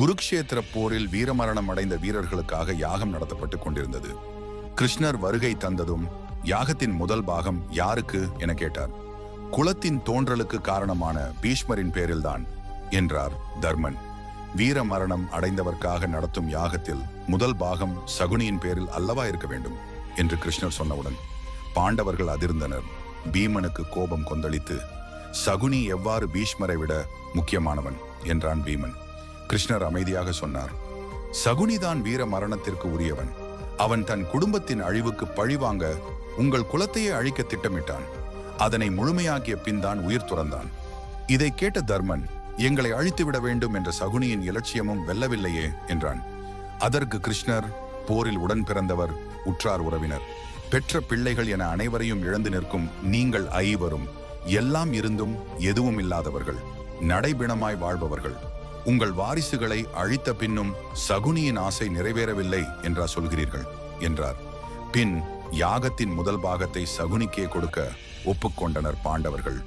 குருக்ஷேத்திர போரில் வீரமரணம் அடைந்த வீரர்களுக்காக யாகம் நடத்தப்பட்டுக் கொண்டிருந்தது. கிருஷ்ணர் வருகை தந்ததும் யாகத்தின் முதல் பாகம் யாருக்கு என கேட்டார். குலத்தின் தோன்றலுக்கு காரணமான பீஷ்மரின் பேரில்தான் என்றார் தர்மன். வீர மரணம் அடைந்தவர்க்காக நடத்தும் யாகத்தில் முதல் பாகம் சகுனியின் பேரில் அல்லவா இருக்க வேண்டும் என்று கிருஷ்ணர் சொன்னவுடன் பாண்டவர்கள் அதிர்ந்தனர். பீமனுக்கு கோபம் கொந்தளித்து சகுனி எவ்வாறு பீஷ்மரை விட முக்கியமானவன் என்றான் பீமன். கிருஷ்ணர் அமைதியாக சொன்னார். சகுனிதான் வீர மரணத்திற்கு உரியவன். அவன் தன் குடும்பத்தின் அழிவுக்கு பழிவாங்க உங்கள் குலத்தையே அழிக்க திட்டமிட்டான். அதனை முழுமையாக்கிய பின்தான் உயிர் துறந்தான். இதை கேட்ட தர்மன் எங்களை அழித்துவிட வேண்டும் என்ற சகுனியின் இலட்சியமும் வெல்லவில்லையே என்றான். அதற்கு கிருஷ்ணர் போரில் உடன் பிறந்தவர் உற்றார் உறவினர். பெற்ற பிள்ளைகள் என அனைவரையும் இழந்து நிற்கும் நீங்கள் ஐவரும் எல்லாம் இருந்தும் எதுவும் இல்லாதவர்கள் நடைபிணமாய் வாழ்பவர்கள். உங்கள் வாரிசுகளை அழித்த பின்னும் சகுனியின் ஆசை நிறைவேறவில்லை என்றா சொல்கிறீர்கள் என்றார். பின் யாகத்தின் முதல் பாகத்தை சகுனிக்கே கொடுக்க ஒப்புக்கொண்டனர் பாண்டவர்கள்.